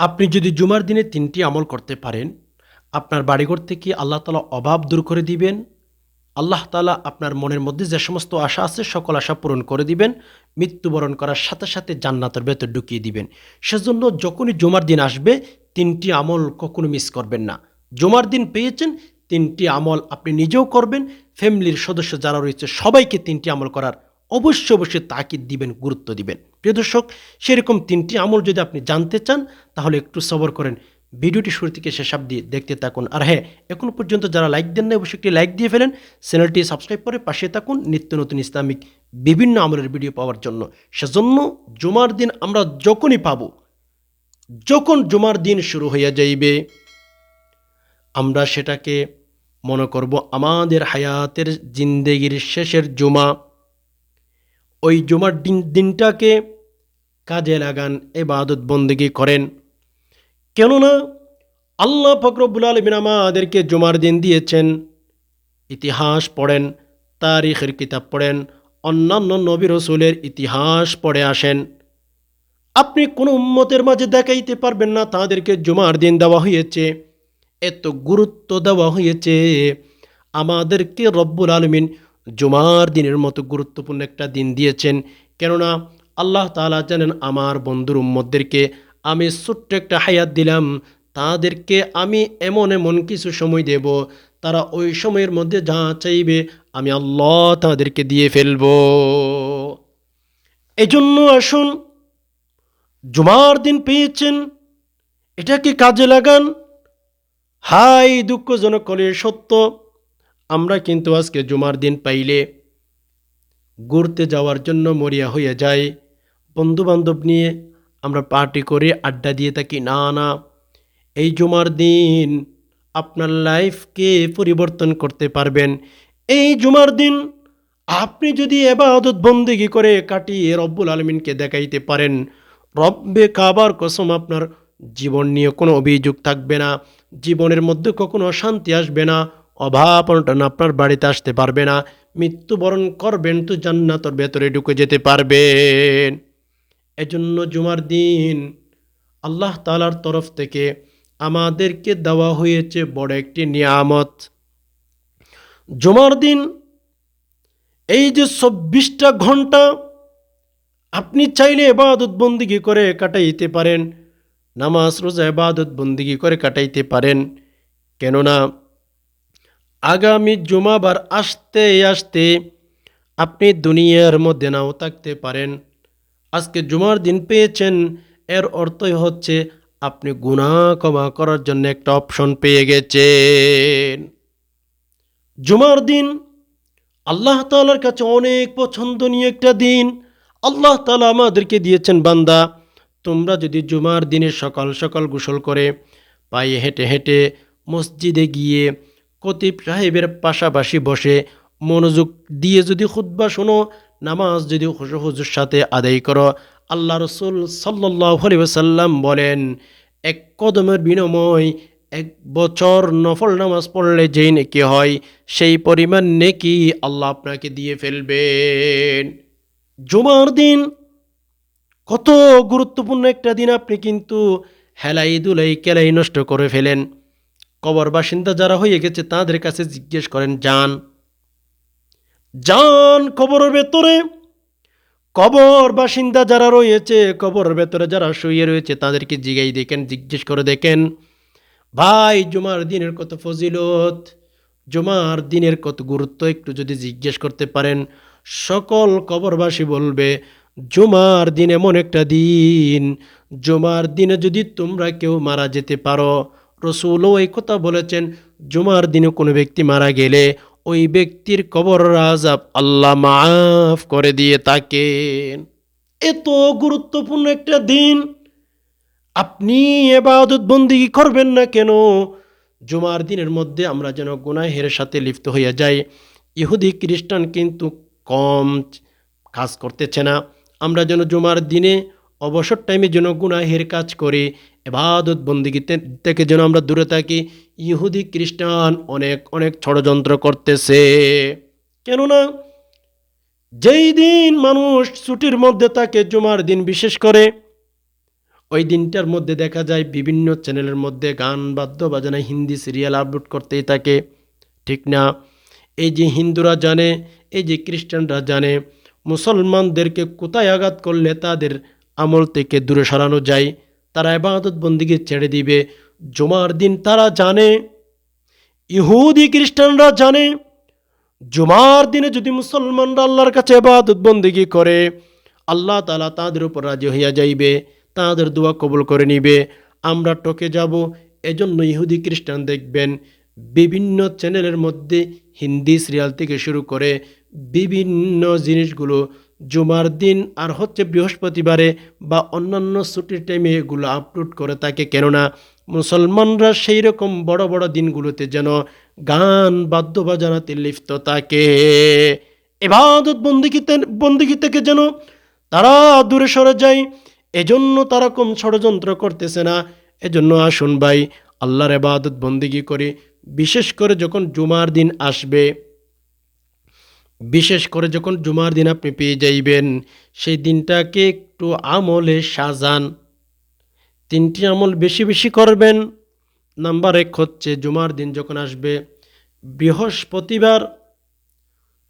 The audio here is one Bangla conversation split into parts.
আপনি যদি জুমার দিনে তিনটি আমল করতে পারেন, আপনার বাড়িঘর থেকে আল্লাহ তালা অভাব দূর করে দিবেন, আল্লাহ তালা আপনার মনের মধ্যে যে সমস্ত আশা আছে, সকল আশা পূরণ করে দিবেন, মৃত্যুবরণ করার সাথে সাথে জান্নাতের ভেতর ঢুকিয়ে দিবেন। সেজন্য যখনই জুমার দিন আসবে, তিনটি আমল কখনো মিস করবেন না। জুমার দিন পেয়েছেন, তিনটি আমল আপনি নিজেও করবেন ফ্যামিলির সদস্য যারা রয়েছে, সবাইকে তিনটি আমল করার অবশ্যই অবশ্যই তাকিদ দিবেন, গুরুত্ব দিবেন। প্রিয় দর্শক, সেরকম তিনটি আমল যদি আপনি জানতে চান, তাহলে একটু সবর করেন। ভিডিওটি শুরু থেকে শেষ অবধি দেখতে থাকুন। আর হ্যাঁ এখনও পর্যন্ত যারা লাইক দেন না অবশ্যই একটি লাইক দিয়ে ফেলেন। চ্যানেলটি সাবস্ক্রাইব করে পাশে থাকুন নিত্য নতুন ইসলামিক বিভিন্ন আমলের ভিডিও পাওয়ার জন্য। সেজন্য জুমার দিন আমরা যখনই পাব, যখন জুমার দিন শুরু হইয়া যাইবে, আমরা সেটাকে মনে করব আমাদের হায়াতের জিন্দেগির শেষের জুমা। ওই জুমার দিন, দিনটাকে কাজে লাগান, এবাদত বন্দেগি করেন। কেননা আল্লাহ ফকরবুল আলমিন আমাদেরকে জুমার দিন দিয়েছেন, ইতিহাস পড়েন, তারিখের কিতাব পড়েন, অন্যান্য নবী রসুলের ইতিহাস পড়ে আসেন। আপনি কোনো উম্মতের মাঝে দেখাইতে পারবেন না, তাদেরকে জুমার দিন দেওয়া হয়েছে, এত গুরুত্ব দেওয়া হয়েছে। আমাদেরকে রব্বুল আলমিন জুমার দিনের মতো গুরুত্বপূর্ণ একটা দিন দিয়েছেন। কেননা আল্লাহ তালা জানেন, আমার বন্ধুর উম্মদদেরকে আমি ছোট্ট একটা হায়াত দিলাম। তাদেরকে আমি এমন এমন কিছু সময় দেব, তারা ওই সময়ের মধ্যে যা চাইবে আমি আল্লাহ তাদেরকে দিয়ে ফেলব। এজন্য আসুন, জুমার দিন পেয়েছেন, এটাকে কাজে লাগান। হাই, দুঃখজনক কলে সত্য। আমরা কিন্তু আজকে জুমার দিন পাইলে ঘুরতে যাওয়ার জন্য মরিয়া হয়ে যায় বন্ধুবান্ধব নিয়ে আমরা পার্টি করে আড্ডা দিয়ে থাকি। না না, এই জুমার দিন আপনার লাইফকে পরিবর্তন করতে পারবেন। এই জুমার দিন আপনি যদি এবাদত বন্দিগি করে কাটিয়ে রব্বুল আলমিনকে দেখাইতে পারেন, রব্বে কাবার কসম আপনার জীবন নিয়ে কোনো অভিযোগ থাকবে না। জীবনের মধ্যে কখনো অশান্তি আসবে না। অভাব আপনার বাড়িতে আসতে পারবে না। মৃত্যুবরণ করবেন তো জান্নাতর ভেতরে ঢুকে যেতে পারবেন। এজন্য জুমার দিন আল্লাহ তালার তরফ থেকে আমাদেরকে দেওয়া হয়েছে বড় একটি নিয়ামত। জুমার দিন এই যে চব্বিশটা ঘণ্টা আপনি চাইলে এবাদত বন্দিগি করে কাটাইতে পারেন, নামাজ, রোজা এবাদত বন্দিগি করে কাটাইতে পারেন। কেননা আগামী জুমাবার আসতে আসতে আপনি দুনিয়ার মধ্যে নাও থাকতে পারেন। আজকে জুমার দিন পেয়েছেন, এর অর্থই হচ্ছে আপনি গুণা ক্ষমা করার জন্য একটা অপশন পেয়ে গেছেন। জুমার দিন আল্লাহ তালার কাছে অনেক পছন্দনীয় একটা দিন। আল্লাহ তালা আমাদেরকে দিয়েছেন, বান্দা, তোমরা যদি জুমার দিনে সকাল সকাল গোসল করে পায়ে হেঁটে হেঁটে মসজিদে গিয়ে কতিব সাহেবের পাশাপাশি বসে মনোযোগ দিয়ে যদি খুদ্া শোনো, নামাজ যদি হুজুর সাথে আদায় করো, আল্লাহ রসুল সাল্লাহ সাল্লাম বলেন, এক কদমের বিনিময় এক বছর নফল নামাজ পড়লে যেই নেকি হয়, সেই পরিমাণ নেকি আল্লাহ আপনাকে দিয়ে ফেলবেন। জুমার দিন কত গুরুত্বপূর্ণ একটা দিন আপনি কিন্তু হেলাই দুলাই কেলাই নষ্ট করে ফেলেন। কবর বাসিন্দা যারা হয়ে গেছে, তাদের কাছে জিজ্ঞেস করেন যান যান কবরের ভেতরে? কবর বাসিন্দা যারা রয়েছে, কবরের ভেতরে যারা শুয়ে রয়েছে, তাদেরকে জিগাই দেখেন, জিজ্ঞেস করে দেখেন, ভাই, জুমার দিনের কত ফজিলত? জুমার দিনের কত গুরুত্ব? একটু যদি জিজ্ঞেস করতে পারেন, সকল কবরবাসী বলবে, জুমার দিন এমন একটা দিন, জুমার দিনে যদি তোমরা কেউ মারা যেতে পারো রসুলও এই কথা বলেছেন, জুমার দিনে কোনো ব্যক্তি মারা গেলে ওই ব্যক্তির কবর রাজাব আল্লাহ মাফ করে দিয়ে থাকেন। এত গুরুত্বপূর্ণ একটা দিন, আপনি এবাদত বন্দি করবেন না কেন? জুমার দিনের মধ্যে আমরা যেন গুনাহের সাথে লিপ্ত হইয়া যাই। ইহুদি, খ্রিস্টান কিন্তু কম কাজ করতেছে না। আমরা যেন জুমার দিনে অবসর টাইমে যেন গুনাহের কাজ করি, এবাদত বন্দিগি থেকে যেন আমরা দূরে থাকি। ইহুদি, খ্রিস্টান অনেক অনেক ষড়যন্ত্র করতেছে। কেননা, যেই দিন মানুষ ছুটির মধ্যে থাকে, জুমার দিন বিশেষ করে, ওই দিনটার মধ্যে দেখা যায় বিভিন্ন চ্যানেলের মধ্যে গান, বাদ্য বাজানা, হিন্দি সিরিয়াল আপলোড করতেই থাকে। ঠিক না? এই যে হিন্দুরা জানে, এই যে খ্রিস্টানরা জানে, মুসলমানদেরকে কোথায় আঘাত করলে তাদের আমল থেকে দূরে সরানো যায়। তারা এবাদত বন্দিকে ছেড়ে দিবে। জুমার দিন তারা জানে, ইহুদি খ্রিস্টানরা জানে, জুমার দিনে যদি মুসলমানরা আল্লাহর কাছে এবাদত বন্দিগি করে, আল্লাহ তালা তাদের উপর রাজি হইয়া যাইবে, তাদের দোয়া কবুল করে নিবে। আমরা টকে যাব, এজন্য ইহুদি খ্রিস্টান দেখবেন, বিভিন্ন চ্যানেলের মধ্যে হিন্দি সিরিয়াল থেকে শুরু করে বিভিন্ন জিনিসগুলো জুমার দিন আর হচ্ছে বৃহস্পতিবারে বা অন্যান্য ছুটির টাইমে এগুলো আপলোড করে থাকে। কেননা মুসলমানরা সেই রকম বড় বড় দিনগুলোতে যেন গান বাদ্য বাজানাতে লিপ্ত থাকে। এবাদত বন্দিগিতে বন্দিগি থেকে যেন তারা দূরে সরে যায়, এজন্য তারা কম ষড়যন্ত্র করতেছে না। এজন্য আসুন ভাই, আল্লাহর এবাদত বন্দিগি করে। বিশেষ করে যখন জুমার দিন আসবে বিশেষ করে যখন জুমার দিন আপনি পেয়ে যাইবেন, সেই দিনটাকে একটু আমলে সাজান। তিনটি আমল বেশি বেশি করবেন। নাম্বার এক হচ্ছে জুমার দিন যখন আসবে, বৃহস্পতিবার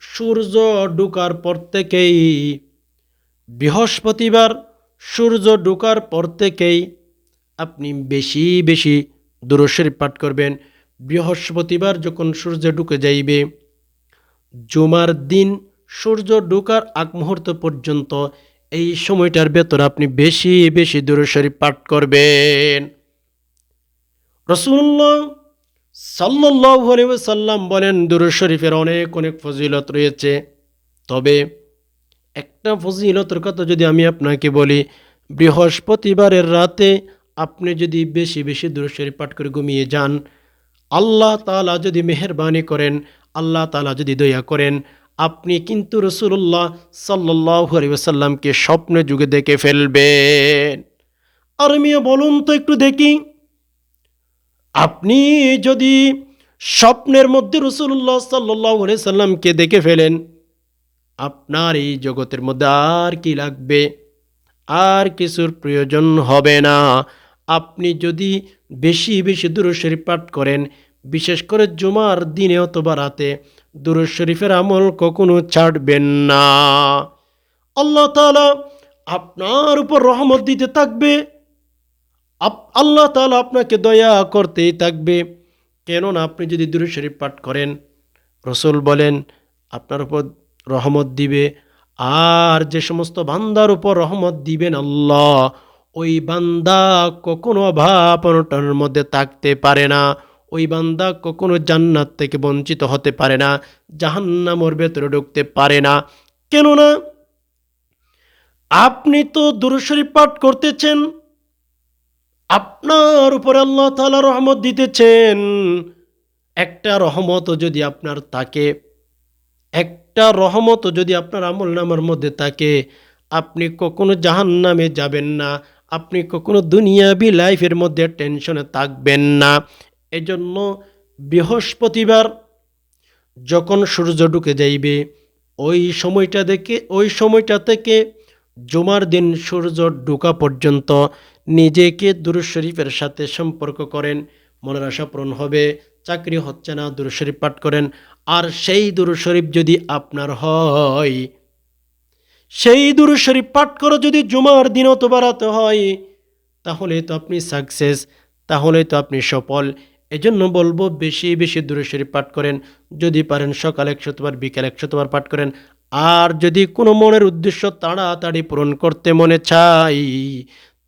সূর্য ডুকার পর থেকেই, বৃহস্পতিবার সূর্য ডুকার পর থেকেই আপনি বেশি বেশি দূরশরীফ পাঠ করবেন। বৃহস্পতিবার যখন সূর্য ঢুকে যাইবে জুমার দিন সূর্য ঢোকার আগ মুহূর্ত পর্যন্ত এই সময়টার ভেতর আপনি বেশি বেশি দূরশরীফ পাঠ করবেন। রসুল্লাহ সাল্লাহ সাল্লাম বলেন, দুরুদ শরীফের অনেক অনেক ফজিলত রয়েছে। তবে একটা ফজিলতের কথা যদি আমি আপনাকে বলি, বৃহস্পতিবারের রাতে আপনি যদি বেশি বেশি দুরুদ শরীফ পাঠ করে ঘুমিয়ে যান, আল্লাহ তালা যদি মেহরবানি করেন আল্লাহ তালা যদি দয়া করেন, আপনি কিন্তু রসুল্লাহ সাল্লাহ সাল্লামকে স্বপ্নে যুগে দেখে ফেলবেন। আর মিয়া বলুন তো একটু দেখি। আপনি যদি স্বপ্নের মধ্যে রসুল্লাহ সাল্লাহ সাল্লামকে দেখে ফেলেন, আপনার এই জগতের মধ্যে আর কি লাগবে? আর কিছুর প্রয়োজন হবে না। আপনি যদি বেশি বেশি দুরুদ শরীফ পাঠ করেন বিশেষ করে জুমার দিনে অথবা রাতে দুরুদ শরীফের আমল কখনো ছাড়বেন না। আল্লাহ তাআলা আপনার উপর রহমত দিতে থাকবে। আল্লাহ তাআলা আপনাকে দয়া করতেই থাকবে। কেননা আপনি যদি দুরুদ শরীফ পাঠ করেন, রসুল বলেন, আপনার উপর রহমত দিবে। আর যে সমস্ত বান্দার উপর রহমত দিবেন আল্লাহ, ওই বান্দা কখনো অভাব অনটনের মধ্যে থাকতে পারে না। ওই বান্দা কখনো জান্নাত থেকে বঞ্চিত হতে পারে না জাহান্নামর ভেতরে ঢুকতে পারে না। কেননা আপনি তো দুরুশরীফ পাঠ করতেছেন, আপনার উপরে আল্লাহ তালা রহমত দিতেছেন। একটা রহমত যদি আপনার থাকে, একটা রহমত যদি আপনার আমল নামার মধ্যে থাকে, আপনি কখনো জাহান নামে যাবেন না, আপনি কখনো দুনিয়াবি লাইফের মধ্যে টেনশনে থাকবেন না। এজন্য বৃহস্পতিবার যখন সূর্য ঢুকে যাইবে, ওই সময়টা দেখে, ওই সময়টা থেকে জুমার দিন সূর্য ঢুকা পর্যন্ত নিজেকে দুরুদ শরীফের সাথে সম্পর্ক করেন। মনের আশা পূরণ হবে, চাকরি হচ্ছে না, দুরুদ শরীফ পাঠ করেন। আর সেই দুরুদ শরীফ যদি আপনার হয়, সেই দুরুদ শরীফ পাঠ করে যদি জুমার দিন অত বাড়াতে হয়, তাহলে তো আপনি সাকসেস তাহলে তো আপনি সফল। এজন্য বলব বেশি বেশি দূরে শরীফ পাঠ করেন। যদি পারেন সকাল একশতবার, বিকাল একশতবার পাঠ করেন। আর যদি কোনো মনের উদ্দেশ্য তাড়াতাড়ি পূরণ করতে মনে চাই,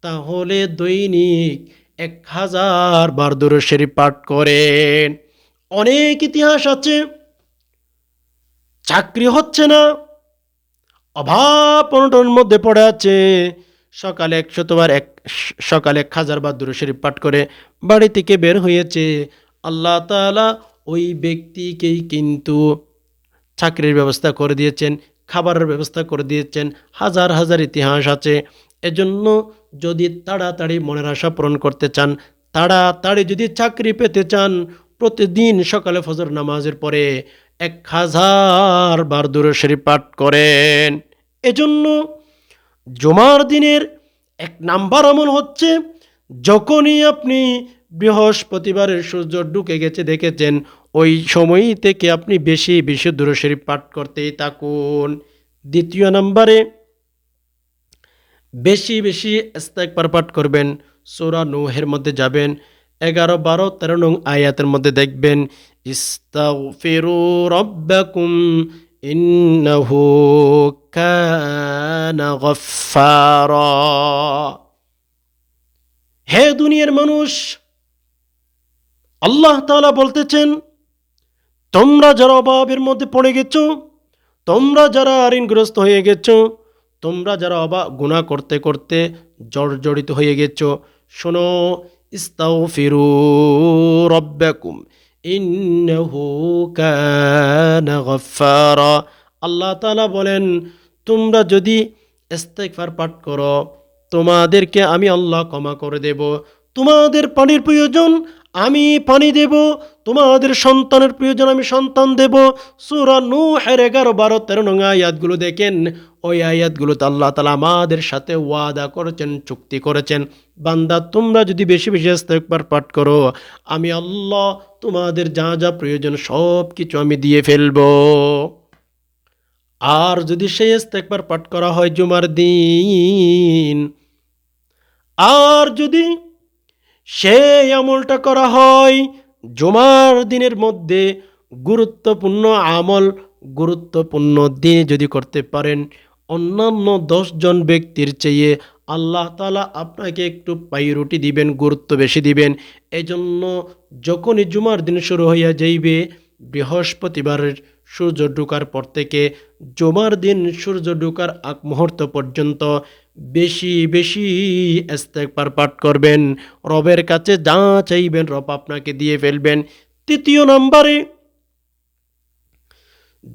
তাহলে দৈনিক এক হাজার বার দূরে শরীফ পাঠ করেন। অনেক ইতিহাস আছে, চাকরি হচ্ছে না, অভাব অনটনের মধ্যে পড়ে আছে সকালে একশতবার এক সকালে এক হাজার বার দূরে শরীফ পাঠ করে বাড়ি থেকে বের হয়েছে। আল্লাহ তাআলা ওই ব্যক্তিকেই কিন্তু চাকরির ব্যবস্থা করে দিয়েছেন, খাবারের ব্যবস্থা করে দিয়েছেন, হাজার হাজার ইতিহাস আছে। এজন্য যদি তাড়াতাড়ি মনের আশা পূরণ করতে চান, তাড়াতাড়ি যদি চাকরি পেতে চান, প্রতিদিন সকালে ফজর নামাজের পরে এক হাজার বার দূরে শরীফ পাঠ করেন। এজন্য জুমার দিনের এক নাম্বার আমল হচ্ছে, যখনই আপনি বৃহস্পতিবারের সূর্য ঢুকে গেছে দেখেছেন, ওই সময় থেকে আপনি বেশি বেশি দূরশরীফ পাঠ করতেই থাকুন। দ্বিতীয় নাম্বারে, বেশি বেশি ইস্তেকবার পাঠ করবেন, সোরা নূহের মধ্যে যাবেন, এগারো, বারো, তেরো নং আয়াতের মধ্যে দেখবেন, ইস্তাগফিরু রব্বাকুম ইন্নাহু কানা গফফারা হে দুনিয়ার মানুষ, আল্লাহ তাআলা বলতেছেন, তোমরা যারা অভাবের মধ্যে পড়ে গেছো, তোমরা যারা ঋণগ্রস্ত হয়ে গেছো, তোমরা যারা অবা গুণা করতে করতে জর্জরিত হয়ে গেছো, শোনো ইস্তাও ফিরু রব্বাকুম। আল্লাহ তাআলা বলেন, তোমরা যদি ইস্তেগফার পাঠ করো, তোমাদেরকে আমি আল্লাহ ক্ষমা করে দেব। তোমাদের পানির প্রয়োজন আমি পানি দেব, তোমাদের সন্তানের প্রয়োজন আমি সন্তান দেব। সুরা নূহের এগারো, বারো, তেরো নং আয়াতগুলো দেখেন। ওই আয়াতগুলোতে আল্লাহ তালা আমাদের সাথে ওয়াদা করেছেন, চুক্তি করেছেন। বান্দা, তোমরা যদি বেশি বেশি ইস্তেগফার পাঠ করো, আমি আল্লাহ তোমাদের যা যা প্রয়োজন সব কিছু আমি দিয়ে ফেলব। আর যদি সেই ইস্তেগফার পাঠ করা হয় জুমার দিন, আর যদি সেই আমলটা করা হয় জুমার দিনের মধ্যে, গুরুত্বপূর্ণ আমল, গুরুত্বপূর্ণ দিনে যদি করতে পারেন, অন্যান্য দশজন ব্যক্তির চেয়ে আল্লাহ তালা আপনাকে একটু পাইরুটি দিবেন, গুরুত্ব বেশি দিবেন। এজন্য যখনই জুমার দিন শুরু হইয়া যাইবে, বৃহস্পতিবারের সূর্য ঢুকার পর থেকে জুমার দিন সূর্য ঢুকার আগ মুহূর্ত পর্যন্ত বেশি বেশি ইস্তেগফার পাঠ করবেন। রবের কাছে যা চাইবেন রব আপনাকে দিয়ে ফেলবেন। তৃতীয় নম্বরে,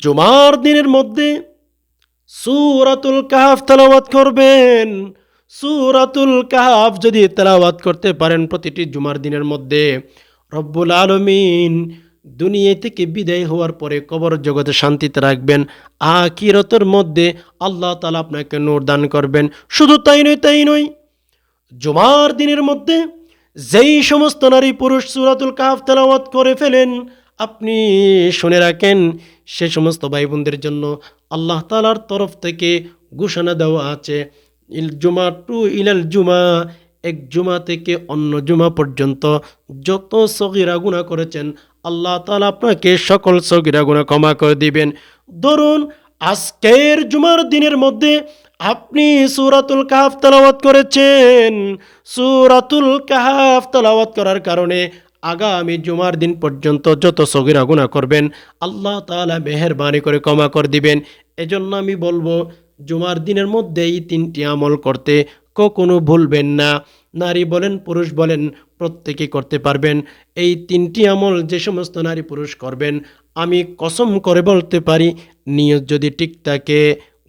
জুমার দিনের মধ্যে সুরাতুল কাহাফ তেলাওয়াত করবেন। সুরাতুল কাহাফ যদি তেলাওয়াত করতে পারেন প্রতিটি জুমার দিনের মধ্যে, রব্বুল আলমিন দুনিয়া থেকে বিদায় হওয়ার পরে কবর জগতে শান্তিতে রাখবেন আকিরতের মধ্যে আল্লাহ তালা আপনাকে নূর দান করবেন। শুধু তাই নয় তাই নয়, জুমার দিনের মধ্যে যেই সমস্ত নারী পুরুষ সুরাতুল কাহাফ তেলাওয়াত করে ফেলেন, আপনি শুনে রাখেন, সে সমস্ত ভাই বোনদের জন্য আল্লাহ তালার তরফ থেকে ঘোষণা দেওয়া আছে ইল জুমা টু ইলাল জুমা, এক জুমা থেকে অন্য জুমা পর্যন্ত যত সগিরা গুণা করেছেন, আল্লাহ তালা আপনাকে সকল সগিরা গুণা ক্ষমা করে দিবেন। ধরুন, আজকের জুমার দিনের মধ্যে আপনি সুরাতুল কাহাফ তালাওয়াত করেছেন। সুরাতুল কাহাফ তালাওয়াত করার কারণে আগামী জুমার দিন পর্যন্ত যত সগিরা গুণা করবেন, আল্লাহ তালা মেহরবানি করে ক্ষমা করে দিবেন। এজন্য আমি বলব জুমার দিনের মধ্যে এই তিনটি আমল করতে কখনো ভুলবেন না। নারী বলেন, পুরুষ বলেন, প্রত্যেকে করতে পারবেন। এই তিনটি আমল যে সমস্ত নারী পুরুষ করবেন, আমি কসম করে বলতে পারি, নিয়ত যদি ঠিক থাকে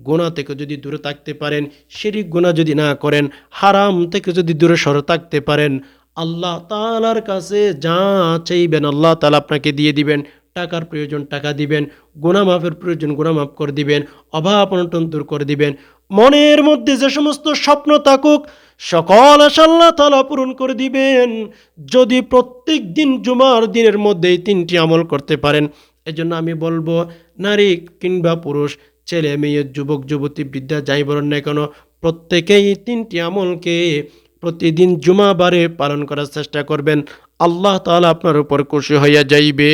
গুণা থেকে যদি দূরে থাকতে পারেন, শিরিক গোনা যদি না করেন, হারাম থেকে যদি দূরে সরে থাকতে পারেন, আল্লাহ তালার কাছে যা চাইবেন, আল্লাহ তালা আপনাকে দিয়ে দিবেন। টাকার প্রয়োজন, টাকা দিবেন গুণা মাফের প্রয়োজন গুণা মাফ করে দিবেন, অভাব অনটন দূর করে দিবেন। মনের মধ্যে যে সমস্ত স্বপ্ন থাকুক, সকল আশা আল্লাহ তালা পূরণ করে দিবেন। যদি প্রত্যেক দিন জুমার দিনের মধ্যে এই তিনটি আমল করতে পারেন, এজন্য আমি বলব, নারী কিংবা পুরুষ, ছেলে, মেয়ে, যুবক, যুবতী বিদ্যা যাই বলেন না কেন, প্রত্যেকেই তিনটি আমলকে প্রতিদিন জুমা বারে পালন করার চেষ্টা করবেন। আল্লাহ তালা আপনার উপর খুশি হইয়া যাইবে।